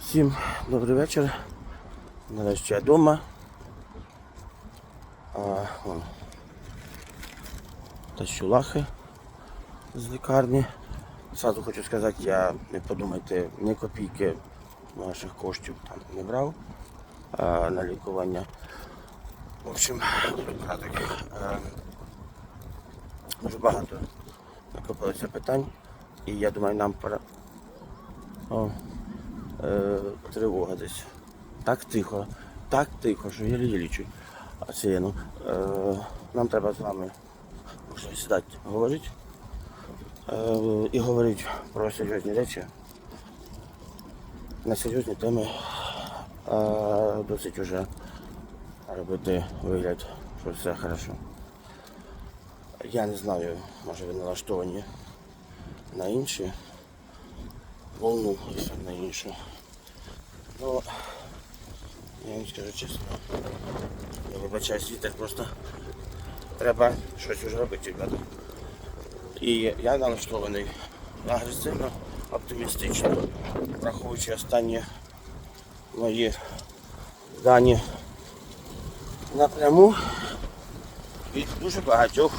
Всім добрий вечір. Нарешті я вдома. А, вон. Тащу лахи з лікарні. Сразу хочу сказати, я не подумайте, ні копійки ваших коштів там не брав а, на лікування. В общем, е, дуже багато накопилося питань. І я думаю, нам пора. О, е, тривога десь. Так тихо, так тихо, що єлі-єлі чуть. А це ну, е, нам треба з вами сідати говорити. Е, і говорити про серйозні речі. На серйозні теми е, досить уже робити вигляд, що все хорошо. Я не знаю, може ви налаштовані на інші волну на іншу. Ну, я вам скажу чесно, я вибачаюсь, вітер просто треба щось вже робити, ребята. І я налаштований агресивно, оптимістично, враховуючи останні мої дані напряму від дуже багатьох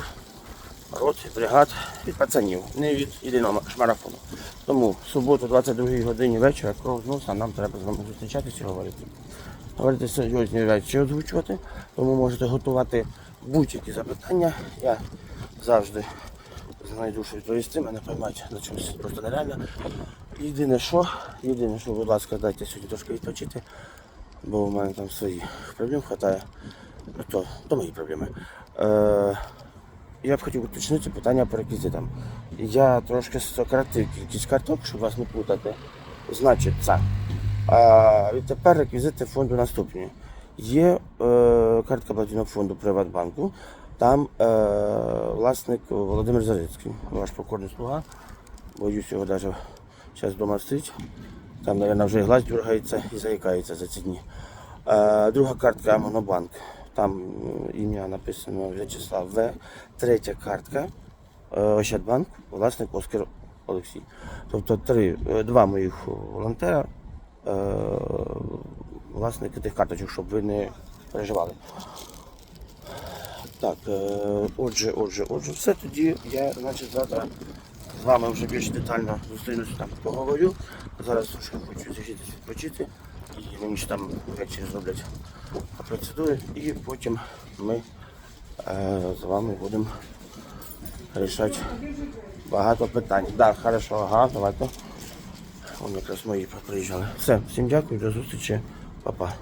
рот, бригад від пацанів, не від єдиного шмарафону. Тому в суботу, 22 годині вечора, кров носа, нам треба з вами зустрічатися і говорити. Говорити серйозні речі озвучувати, тому можете готувати будь-які запитання. Я завжди знайду що відповісти, мене поймати на чомусь просто нереально. Єдине що, єдине, що, будь ласка, дайте сьогодні трошки відпочити, бо в мене там своїх проблем вистачає. Ну то, то мої проблеми. Е, я б хотів уточнити питання по реквізитам. Я трошки сократив кількість карток, щоб вас не плутати. Значить, це. А відтепер реквізити фонду наступні. Є е, картка платіжного фонду Приватбанку. Там е, власник Володимир Зарицький, ваш покорний слуга. Боюсь його навіть зараз вдома стоїть. Там, мабуть, вже і глаз дергається і заїкається за ці дні. Е, друга картка Монобанк. Там ім'я написано В'ячеслав В. Третя картка е, Ощадбанк, власник Оскар Олексій. Тобто три, е, два моїх волонтера, е, власники тих карточок, щоб ви не переживали. Так, отже, отже, отже, все тоді я, значить, завтра з вами вже більш детально зустрінуся там, поговорю. Зараз хочу зажитись відпочити. І вони ще там речі зроблять процедури. І потім ми е, з вами будемо рішати багато питань. Так, да, хорошо, ага, давайте. Вон якраз мої приїжджали. Все, всім дякую, до зустрічі, Па-па.